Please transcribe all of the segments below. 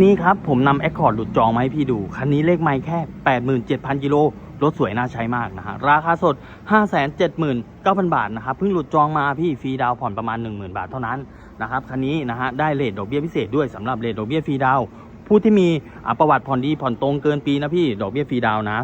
นี้ครับ ผมนำแอคคอร์ดหลุดจองมาให้พี่ดู คันนี้เลขไม่แค่ 87,000 กิโล รถสวยน่าใช้มากนะฮะ ราคาสด 579,000 บาทนะครับ เพิ่งหลุดจองมาพี่ฟรีดาวผ่อนประมาณ 10,000 บาทเท่านั้นนะครับ คันนี้นะฮะ ได้เลทดอกเบี้ยพิเศษด้วยสำหรับเลทดอกเบี้ยฟรีดาว ผู้ที่มีอะประวัติผ่อนดีผ่อนตรงเกินปีนะพี่ ดอกเบี้ยฟรีดาวน์นะ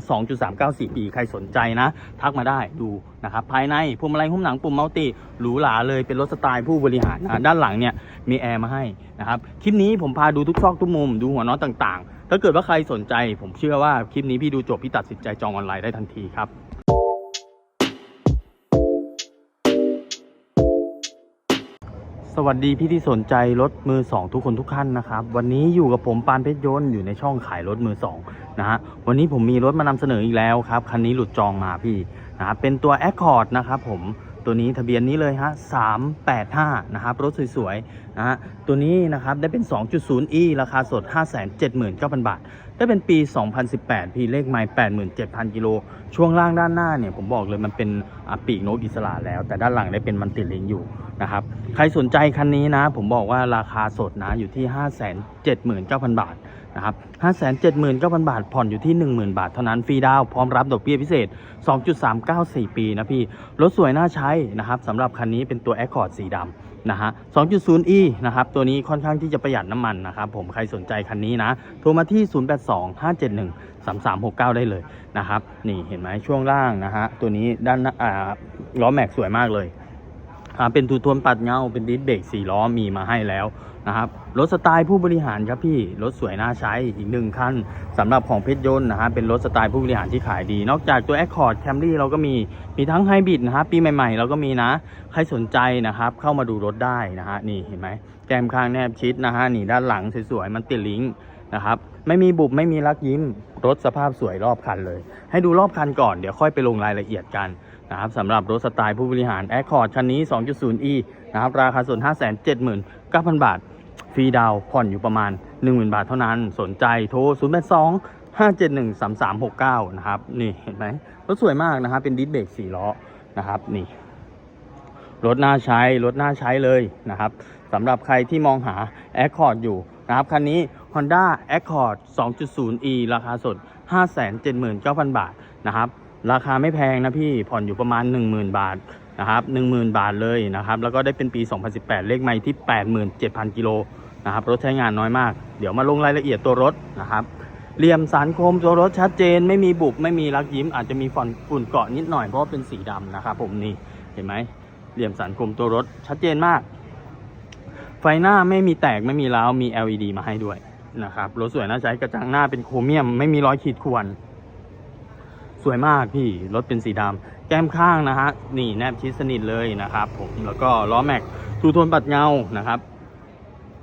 2.394 ปี ใครสนใจนะ ทักมาได้ดูนะครับ ภายในพวงมาลัยหุ้มหนังปุ่มมัลติหรูหราเลยเป็นรถสไตล์ผู้บริหารนะด้านหลังเนี่ยมีแอร์มาให้นะครับคลิปนี้ผมพาดูทุกซอกทุกมุมดูหัวน็อตต่างๆ ถ้าเกิดว่าใครสนใจ ผมเชื่อว่าคลิปนี้พี่ดูจบพี่ตัดสินใจจองออนไลน์ได้ทันทีครับ วัสดีพี่ที่สนใจรถมือสองทุกคนทุกท่านนะครับ วันนี้อยู่กับผมปานเพชรยนต์อยู่ในช่องขายรถมือสองนะฮะวันนี้ผมมีรถมานำเสนออีกแล้วครับคันนี้หลุดจองมาพี่นะครับเป็นตัว Accord นะครับผมตัวนี้ทะเบียนนี้เลยฮะ385นะครับรถสวยๆนะฮะตัวนี้นะครับได้เป็น 2.0e ราคาสด 579,000 บาท ได้เป็นปี 2018 พี่เลขไมล์87,000 กิโล ช่วงล่างด้านหน้าเนี่ยผมบอกเลยมันเป็นอะปีกนกอิสระแล้ว แต่ด้านหลังได้เป็นมันติลิงอยู่นะครับ ใครสนใจคันนี้นะ ผมบอกว่าราคาสดนะอยู่ที่ 579,000 บาท นะครับ579,000 บาท ผ่อนอยู่ที่ 10,000 บาท เท่านั้น ฟรีดาวน์พร้อมรับดอกเบี้ยพิเศษ 2.394 ปีนะพี่ รถสวยน่าใช้นะครับสำหรับคันนี้เป็นตัว Accord สีดำนะฮะ 2.0e นะครับ ตัวนี้ค่อนข้างที่จะประหยัดน้ำมันนะครับผม ใครสนใจคันนี้นะ โทรมาที่ 082571 3369 ได้เลยนะครับ นี่เห็นไหมช่วงล่างนะฮะ ตัวนี้ด้านอ่าล้อแม็กสวยมากเลย เป็นทูโทนปัดเงา เป็นดิสเบรกสี่ล้อมีมาให้แล้วนะครับรถสไตล์ผู้บริหารครับพี่รถสวยน่าใช้อีกหนึ่งคันสำหรับของเพชรยนต์นะฮะเป็นรถสไตล์ผู้บริหารที่ขายดี นอกจากตัว Accord Camry เราก็มีมีทั้งไฮบริดนะฮะปีใหม่ๆ เราก็มีนะ ใครสนใจนะครับ เข้ามาดูรถได้นะฮะนี่เห็นไหมแกมข้างแนบชิดนะฮะนี่ด้านหลังสวยๆมันติดลิงก์นะครับไม่มีบุบไม่มีลักยิ้มรถสภาพสวยรอบคันเลย ให้ดูรอบคันก่อนเดี๋ยวค่อยไปลงรายละเอียดกัน นะครับสำหรับรถสไตล์ผู้บริหาร Accord คันนี้ 2.0e นะครับราคาส่วน 579,000 บาท ฟรีดาวผ่อนอยู่ประมาณ 10,000 บาทเท่านั้นสนใจโทร 082 571 3369 นะครับ นี่เห็นไหมรถสวยมากนะครับ เป็นดิสเบรก4ล้อนะครับนี่รถน่าใช้รถน่าใช้เลยนะครับสำหรับใครที่มองหา Accord อยู่นะครับคันนี้ Honda Accord 2.0e ราคาสด 579,000 บาทนะครับ ราคาไม่แพงนะพี่ผ่อนอยู่ประมาณ 10,000 บาทนะครับ10,000 บาทเลยนะครับ แล้วก็ได้เป็นปี 2018 เลขไมล์ที่ 87,000 กิโลนะครับ รถใช้งานน้อยมาก เดี๋ยวมาลงรายละเอียดตัวรถนะครับเหลี่ยมสันโคมตัวรถชัดเจน ไม่มีบุบไม่มีรักยิ้ม อาจจะมีฝนฝุ่นเกาะนิดหน่อยเพราะเป็นสีดำนะครับผมนี่เห็นไหมเหลี่ยมสันโคมตัวรถชัดเจนมาก ไฟหน้าไม่มีแตกไม่มีร้าวมี LED มาให้ด้วยนะครับรถสวยน่าใช้กระจังหน้าเป็นโครเมียม ไม่มีรอยขีดข่วน สวยมากพี่รถเป็นสีดำแก้มข้างนะฮะนี่แนบชิดสนิทเลยนะครับผมแล้วก็ล้อแม็กทูโทนปัดเงานะครับ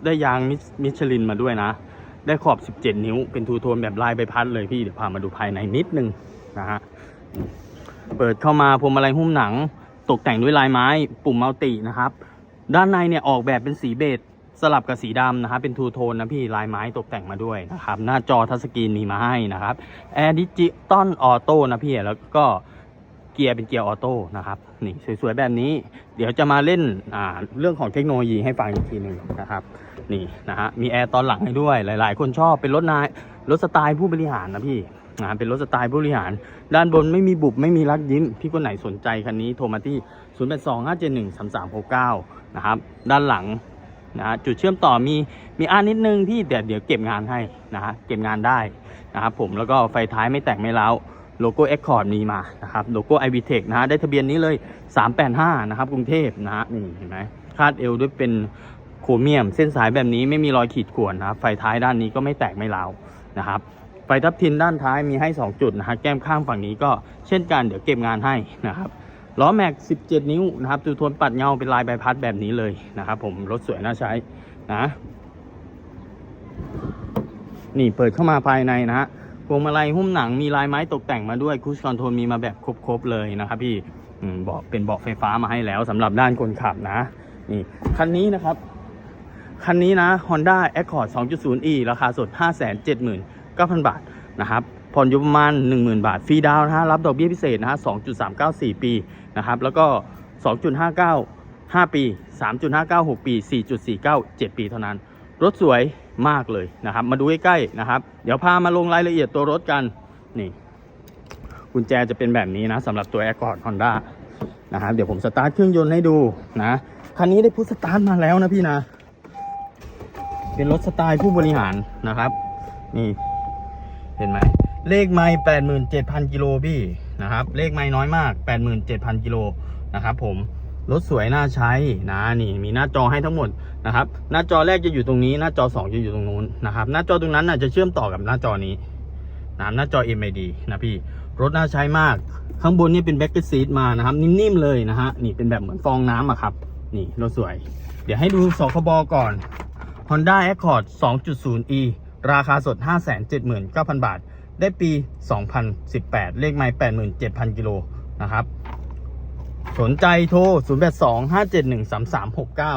ได้ยางมิชมิชลินมาด้วยนะ ได้ขอบ 17 นิ้วเป็นทูโทนแบบลายใบพัดเลยพี่เดี๋ยวพามาดูภายในนิดนึงนะฮะเปิดเข้ามาพวงมาลัยหุ้มหนัง ตกแต่งด้วยลายไม้ ปุ่มมัลตินะครับ ด้านในเนี่ยออกแบบเป็นสีเบจ สลับกับสีดำนะครับเป็นทูโทนนะพี่ลายไม้ตกแต่งมาด้วยนะครับหน้าจอทัชสกรีนมีมาให้นะครับแอร์ดิจิตอลออโต้นะพี่แล้วก็เกียร์เป็นเกียร์ออโต้นะครับนี่สวยๆแบบนี้ เดี๋ยวจะมาเล่นอ่าเรื่องของเทคโนโลยีให้ฟังอีกทีหนึ่งนะครับนี่นะฮะมีแอร์ตอนหลังให้ด้วยหลาย ๆ คนชอบเป็นรถนายรถสไตล์ผู้บริหารนะพี่นะเป็นรถสไตล์ผู้บริหาร ด้านบนไม่มีบุบไม่มีรักยิ้ม พี่คนไหนสนใจคันนี้โทรมาที่ 0 8 2 5 7 1 3 3 6 9 นะครับ ด้านหลัง นะจุดเชื่อมต่อมีมีอ่านนิดนึงพี่แต่เดี๋ยวเก็บงานให้นะฮะเก็บงานได้นะครับผมแล้วก็ไฟท้ายไม่แตกไม่เล้าโลโก้ Accord มีมานะครับโลโก้ i v t e c h นะฮะได้ทะเบียนนี้เลย 385 นะครับกรุงเทพนะฮะนี่เห็นไหมคาดเอวด้วยเป็นโครเมียม เส้นสายแบบนี้ไม่มีรอยขีดข่วนนะครับไฟท้ายด้านนี้ก็ไม่แตกไม่ร้านะครับไฟทับทินด้านท้ายมีให้ 2 จุดนะฮะแก้มข้างฝั่งนี้ก็เช่นกันเดี๋ยวเก็บงานให้นะครับ ล้อแม็ก 17 นิ้วนะครับตูโทนปัดเงาเป็นลายใบพัดแบบนี้เลยนะครับผมรถสวยน่าใช้นะนี่เปิดเข้ามาภายในนะฮะพวงมาลัยหุ้มหนังมีลายไม้ตกแต่งมาด้วยคูชคอนโทรลมีมาแบบครบๆเลยนะครับพี่เบาะเป็นเบาะไฟฟ้ามาให้แล้วสำหรับด้านคนขับนะนี่คันนี้นะครับ คันนี้นะ Honda Accord 2.0e ราคาสด 579,000 บาทนะครับ ผ่อนอยู่ประมาณ 10,000 บาท ฟรีดาวน์นะฮะ รับดอกเบี้ยพิเศษนะฮะ 2.394 ปีนะครับ แล้วก็ 2.59 5 ปี 3.596 ปี 4.49 7 ปีเท่านั้น รถสวยมากเลยนะครับ มาดูใกล้ๆนะครับ เดี๋ยวพามาลงรายละเอียดตัวรถกัน นี่กุญแจจะเป็นแบบนี้นะสำหรับตัว Accord Honda นะครับ เดี๋ยวผมสตาร์ทเครื่องยนต์ให้ดูนะ คันนี้ได้พุทสตาร์ทมาแล้วนะพี่นะ เป็นรถสไตล์ผู้บริหารนะครับ นี่ เห็นไหม เลขไม่แปดหมื่นเจ็ดพันกิโลพี่นะครับ เลขไม่น้อยมากแปดหมื่นเจ็ดพันกิโลนะครับผมรถสวยน่าใช้นะนี่มีหน้าจอให้ทั้งหมดนะครับ หน้าจอแรกจะอยู่ตรงนี้ หน้าจอ 2 จะอยู่ตรงนู้นนะครับ หน้าจอตรงนั้นน่ะจะเชื่อมต่อกับหน้าจอนี้นะหน้าจอ MID นะพี่รถน่าใช้มาก ข้างบนนี่เป็นแบ็กเกอร์ซีทมานะครับ นิ่มๆเลยนะฮะนี่เป็นแบบเหมือนฟองน้ำอะครับ นี่รถสวย เดี๋ยวให้ดูสคบก่อน Honda Accord 2.0e ราคาสด 579,000 บาท ได้ปี 2018 เลขไม่87,000 กิโลนะครับ สนใจโทร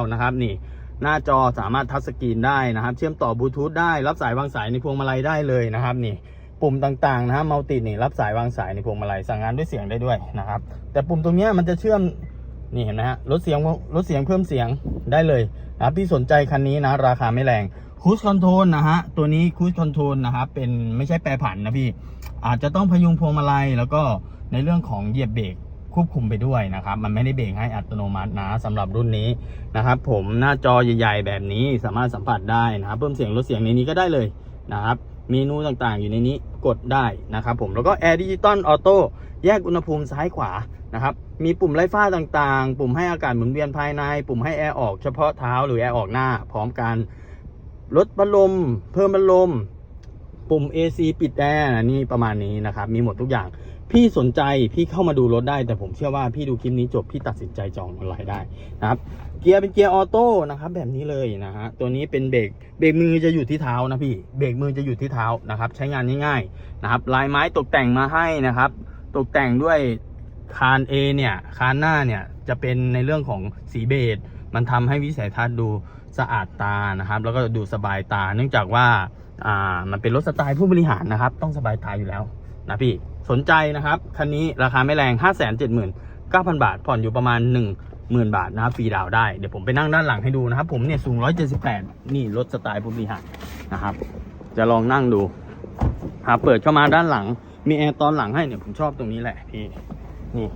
0825713369 นะครับ นี่ หน้าจอสามารถทัชสกรีนได้นะครับ เชื่อมต่อบลูทูธได้ รับสายวางสายในพวงมาลัยได้เลยนะครับ นี่ ปุ่มต่างๆ นะฮะมัลตินี่รับสายวางสายในพวงมาลัย สั่งงานด้วยเสียงได้ด้วยนะครับ แต่ปุ่มตรงนี้มันจะเชื่อม นี่เห็นไหมฮะ ลดเสียง ลดเสียงเพิ่มเสียงได้เลยนะพี่สนใจคันนี้นะ ราคาไม่แรง คูสคอนโทรลนะฮะ ตัวนี้คูสคอนโทรลนะครับเป็นไม่ใช่แปรผันนะพี่ อาจจะต้องพยุงพวงมาลัยแล้วก็ในเรื่องของเหยียบเบรกควบคุมไปด้วยนะครับ มันไม่ได้เบรกให้อัตโนมัตินะสำหรับรุ่นนี้นะครับ ผมหน้าจอใหญ่ ๆ แบบนี้สามารถสัมผัสได้นะครับ เพิ่มเสียงลดเสียงในนี้ก็ได้เลยนะครับเมนูต่างๆ อยู่ในนี้กดได้นะครับ ผมแล้วก็แอร์ดิจิตอลออโต้แยกอุณหภูมิซ้ายขวานะครับ มีปุ่มไล่ฟ้าต่างๆ ปุ่มให้อากาศหมุนเวียนภายใน ปุ่มให้แอร์ออกเฉพาะเท้าหรือแอร์ออกหน้า พร้อมกัน ลดพัดลม เพิ่มพัดลม ปุ่ม AC ปิดแอร์นี่ประมาณนี้นะครับ มีหมดทุกอย่าง พี่สนใจพี่เข้ามาดูรถได้ แต่ผมเชื่อว่าพี่ดูคลิปนี้จบ พี่ตัดสินใจจองออนไลน์ได้นะครับ เกียร์เป็นเกียร์ออโต้นะครับ แบบนี้เลยนะฮะ ตัวนี้เป็นเบรก เบรกมือจะอยู่ที่เท้านะพี่ เบรกมือจะอยู่ที่เท้านะครับ ใช้งานง่ายๆนะครับ ลายไม้ตกแต่งมาให้นะครับ ตกแต่งด้วยคาน A เนี่ย คานหน้าเนี่ยจะเป็นในเรื่องของสีเบจมันทำให้วิสัยทัศน์ดู สะอาดตานะครับ แล้วก็ดูสบายตา เนื่องจากว่าอ่ามันเป็นรถสไตล์ผู้บริหารนะครับ ต้องสบายตาอยู่แล้วนะพี่สนใจนะครับคันนี้ราคาไม่แรง 5 7 9 0 0 0 บาท ผ่อนอยู่ประมาณ 1 0,000 บาทนะครับฟรีดาวน์ได้ เดี๋ยวผมไปนั่งด้านหลังให้ดูนะครับ ผมเนี่ยสูง 178 นี่รถสไตล์ผู้บริหารนะครับ จะลองนั่งดูหาเปิดเข้ามาด้านหลัง มีแอร์ตอนหลังให้เนี่ยผมชอบตรงนี้แหละพี่นี่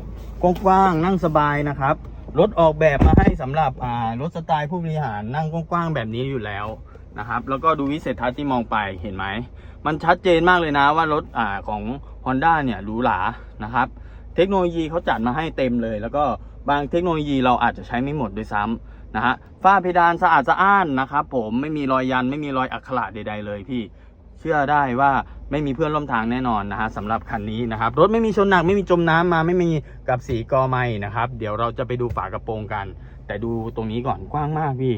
กว้างๆนั่งสบายนะครับ รถออกแบบมาให้สำหรับอ่ารถสไตล์ผู้บริหารนั่งกว้างๆแบบนี้อยู่แล้วนะครับ แล้วก็ดูวิสัยทัศน์ที่มองไปเห็นไหม มันชัดเจนมากเลยนะว่ารถอ่าของ Honda เนี่ยหรูหรานะครับ เทคโนโลยีเขาจัดมาให้เต็มเลย แล้วก็บางเทคโนโลยีเราอาจจะใช้ไม่หมดด้วยซ้ำนะฮะฝ้าเพดานสะอาดสะอ้านนะครับผมไม่มีรอยยันไม่มีรอยอักขระใด ๆ เลยพี่เชื่อได้ว่า ไม่มีเพื่อนร่วมทางแน่นอนนะฮะสำหรับคันนี้นะครับ รถไม่มีชนหนักไม่มีจมน้ำมาไม่มีกับสีกอไม้นะครับ เดี๋ยวเราจะไปดูฝากระโปรงกัน แต่ดูตรงนี้ก่อนกว้างมากพี่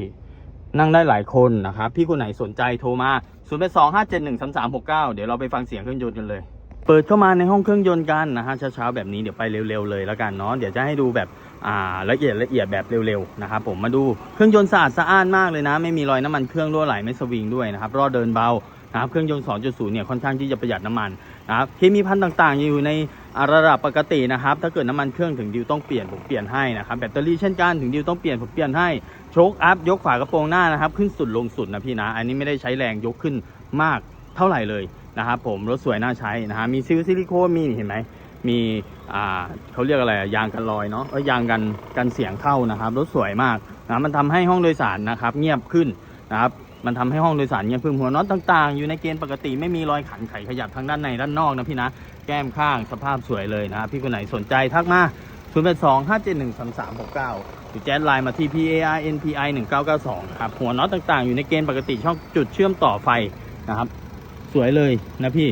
นั่งได้หลายคนนะครับ พี่คนไหนสนใจโทรมา0 8 2 5 7 1 3 3 6 9 เดี๋ยวเราไปฟังเสียงเครื่องยนต์กันเลย เปิดเข้ามาในห้องเครื่องยนต์กันนะฮะเช้าๆแบบนี้เดี๋ยวไปเร็วๆเลยแล้วกันเนาะเดี๋ยวจะให้ดูแบบอ่าละเอียดละเอียดแบบเร็วๆนะครับผมมาดูเครื่องยนต์สะอาดสะอ้านมากเลยนะ ไม่มีรอยน้ำมันเครื่องรั่วไหลไม่สวิงด้วยนะครับรอดเดินเบา นะครับเครื่องยนต์ 2.0 เนี่ยค่อนข้างที่จะประหยัดน้ำมันนะครับเคมีพันธุ์ต่างๆ อยู่ในระดับปกตินะครับ ถ้าเกิดน้ำมันเครื่องถึงดิวต้องเปลี่ยนผมเปลี่ยนให้นะครับแบตเตอรี่เช่นกันถึงดิวต้องเปลี่ยนผมเปลี่ยนให้โชคอัพยกฝากระโปรงหน้านะครับ ขึ้นสุดลงสุดนะพี่นะ อันนี้ไม่ได้ใช้แรงยกขึ้นมากเท่าไหร่เลยนะครับผมรถสวยน่าใช้นะฮะมีซิลซิลิโคนมีเห็นไหมมีอ่าเขาเรียกอะไรยางกันรอยเนาะยยางกันกันเสียงเข้านะครับรถสวยมากนะมันทำให้ห้องโดยสารนะครับเงียบขึ้น นะครับมันทำให้ห้องโดยสารเงียบขึ้นหัวน็อตต่างๆ อยู่ในเกณฑ์ปกติไม่มีรอยขันไขขยับทั้งด้านในด้านนอกนะพี่นะแก้มข้างสภาพสวยเลยนะครับพี่คนไหนสนใจทักมา0 8 2 5 7 1 3 3 6 9 หรือแจ้ไลน์มาที่ P A R N P I 1992นะครับหัวน็อตต่างๆ อยู่ในเกณฑ์ปกติช่องจุดเชื่อมต่อไฟนะครับ สวยเลยนะพี่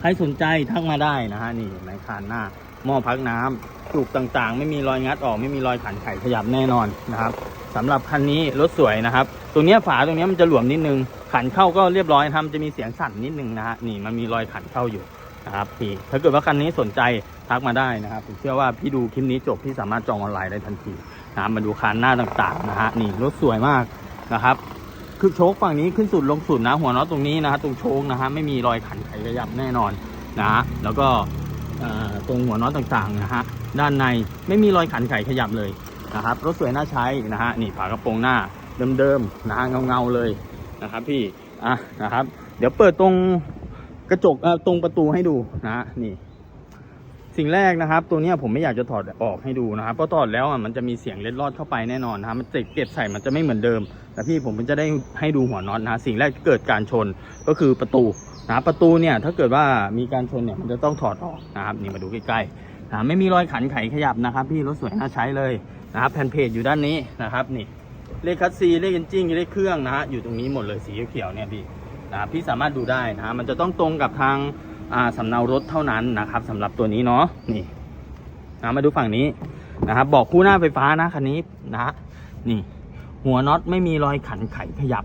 ใครสนใจทักมาได้นะฮะนี่เห็นไมคานหน้า หม้อพักน้ำจุกต่างๆ ไม่มีรอยงัดออก ไม่มีรอยขันไขขยับแน่นอนนะครับสำหรับคันนี้รถสวยนะครับ ตรงเนี้ยฝาตรงนี้มันจะหลวมนิดนึง ขันเข้าก็เรียบร้อยทำจะมีเสียงสั่นนิดนึงนะฮะนี่มันมีรอยขันเข้าอยู่นะครับพี่ถ้าเกิดว่าคันนี้สนใจทักมาได้นะครับผมเชื่อว่าพี่ดูคลิปนี้จบพี่สามารถจองออนไลน์ได้ทันทีนะมาดูคานหน้าต่างๆนะฮะนี่รถสวยมากนะครับคือโชคฝั่งนี้ขึ้นสุดลงสุดนะ หัวน็อตตรงนี้นะฮะตรงโชคนะฮะไม่มีรอยขันไขขยับแน่นอนนะฮะแล้วก็ ตรงหัวน็อตต่างๆนะฮะด้านในไม่มีรอยขันไขขยับเลยนะครับรถสวยน่าใช้นะฮะนี่ฝากระโปรงหน้าเดิมๆนะฮะเงาๆเลยนะครับพี่อะนะครับ เดี๋ยวเปิดตรงกระจกตรงประตูให้ดูนะฮะนี่ สิ่งแรกนะครับ ตัวนี้ผมไม่อยากจะถอดออกให้ดูนะครับเพราะถอดแล้วอะมันจะมีเสียงเล็ดลอดเข้าไปแน่นอนนะครับมันจะเก็บใส่มันจะไม่เหมือนเดิมแต่พี่ผมจะได้ให้ดูหัวน็อตนะสิ่งแรกที่เกิดการชนก็คือประตูนะประตูเนี่ยถ้าเกิดว่ามีการชนเนี่ยมันจะต้องถอดออกนะครับนี่มาดูใกล้ๆนะไม่มีรอยขันไขขยับนะครับ พี่รถสวยน่าใช้เลยนะครับแผ่นเพจอยู่ด้านนี้นะครับนี่เลขคัสซีเลขเอนจินเลขเครื่องนะฮะอยู่ตรงนี้หมดเลยสีเขียวเนี่ยพี่นะครับพี่สามารถดูได้นะมันจะต้องตรงกับทาง สำเนารถเท่านั้นนะครับสำหรับตัวนี้เนาะนี่นะมาดูฝั่งนี้นะครับบอกคู่หน้าไฟฟ้านะคันนี้นะฮะนี่ หัวน็อตไม่มีรอยขันไขขยับ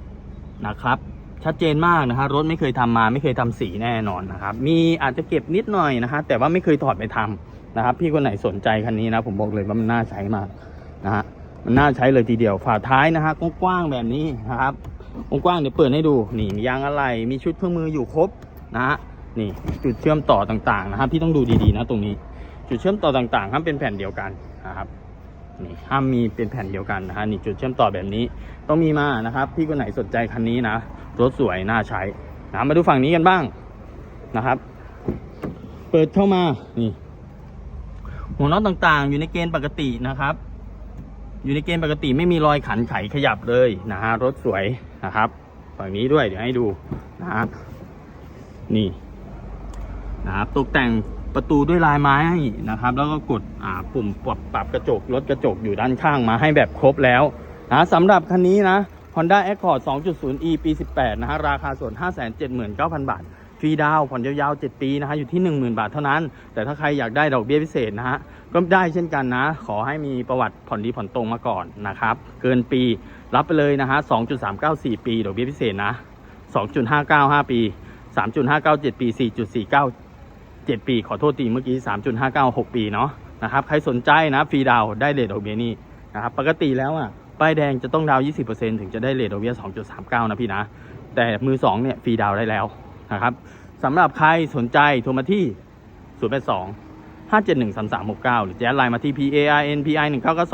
นะครับ ชัดเจนมากนะฮะรถไม่เคยทำมาไม่เคยทำสีแน่นอนนะครับ มีอาจจะเก็บนิดหน่อยนะฮะแต่ว่าไม่เคยถอดไปทำนะครับ พี่คนไหนสนใจคันนี้นะผมบอกเลยว่ามันน่าใช้มากนะฮะมันน่าใช้เลยทีเดียวฝาท้ายนะฮะกว้างๆแบบนี้นะครับกว้างๆเดี๋ยวเปิดให้ดูนี่มียางอะไรมีชุดเครื่องมืออยู่ครบนะฮะ นี่จุดเชื่อมต่อต่างๆนะครับพี่ต้องดูดีๆนะตรงนี้ จุดเชื่อมต่อต่างๆห้ามเป็นแผ่นเดียวกันนะครับนี่ห้ามมีเป็นแผ่นเดียวกันนะฮะนี่จุดเชื่อมต่อแบบนี้ต้องมีมานะครับ พี่คนไหนสนใจคันนี้นะรถสวยน่าใช้นะมาดูฝั่งนี้กันบ้างนะครับ เปิดเข้ามานี่หัวน็อตต่างๆ อยู่ในเกณฑ์ปกตินะครับ อยู่ในเกณฑ์ปกติไม่มีรอยขันไขขยับเลยนะฮะรถสวยนะครับ ฝั่งนี้ด้วยเดี๋ยวให้ดูนะฮะนี่ นะครับ ตกแต่งประตูด้วยลายไม้นะครับ แล้วก็กดปุ่มปรับปรับกระจกลดกระจกอยู่ด้านข้างมาให้แบบครบแล้วนะสำหรับคันนี้นะ Honda Accord 2.0e ปี 18 นะฮะราคาส่วน 579,000 บาทฟรีดาวน์ผ่อนยาวๆ 7 ปีนะฮะอยู่ที่ 10,000 บาทเท่านั้น แต่ถ้าใครอยากได้ดอกเบี้ยพิเศษนะฮะก็ได้เช่นกันนะ ขอให้มีประวัติผ่อนดีผ่อนตรงมาก่อนนะครับ เกินปีรับไปเลยนะฮะ 2.394 ปีดอกเบี้ยพิเศษนะ 2.595 ปี 3.597 ปี 4.49 7 ปี ขอโทษทีเมื่อกี้ 3.596 ปีเนาะนะครับใครสนใจนะฟรีดาวได้เลทดอกเบี้ยนี่นะครับปกติแล้วอะป้ายแดงจะต้องดาวน์20%ถึงจะได้เลทดอกเบี้ย 2.39 นะพี่นะ แต่มือ2เนี่ยฟรีดาวได้แล้วนะครับสำหรับใครสนใจโทรมาที่ 082 571 3369 หรือแจ้งไลน์มาที่ PARN PI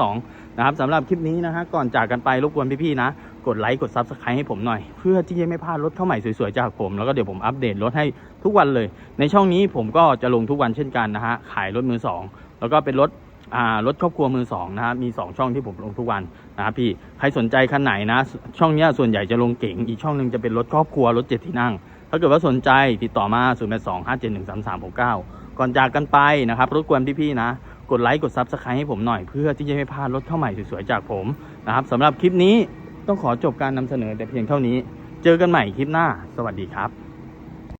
1992 นะครับสำหรับคลิปนี้นะฮะก่อนจากกันไปรบกวนพี่ๆนะ กดไลค์กด Subscribe ให้ผมหน่อย เพื่อที่จะไม่พลาดรถเข้าใหม่สวยๆจากผม แล้วก็เดี๋ยวผมอัปเดตรถให้ทุกวันเลย ในช่องนี้ผมก็จะลงทุกวันเช่นกันนะฮะขายรถมือ2แล้วก็เป็นรถอ่ารถครอบครัวมือ2นะฮะมี 2 ช่องที่ผมลงทุกวันนะครับพี่ใครสนใจคันไหนนะ ช่องนี้ส่วนใหญ่จะลงเก๋งอีกช่องหนึ่งจะเป็นรถครอบครัวรถเจ็ดที่นั่ง ถ้าเกิดว่าสนใจติดต่อมา0 8 2 5 7 1 3 3 6 9 ก่อนจากกันไปนะครับรบกวนพี่ๆนะ กดไลค์กด Subscribe ให้ผมหน่อยเพื่อที่จะไม่พลาดรถเข้าใหม่สวยๆจากผมนะครับสำหรับคลิปนี้ ต้องขอจบการนำเสนอแต่เพียงเท่านี้ เจอกันใหม่คลิปหน้า สวัสดีครับ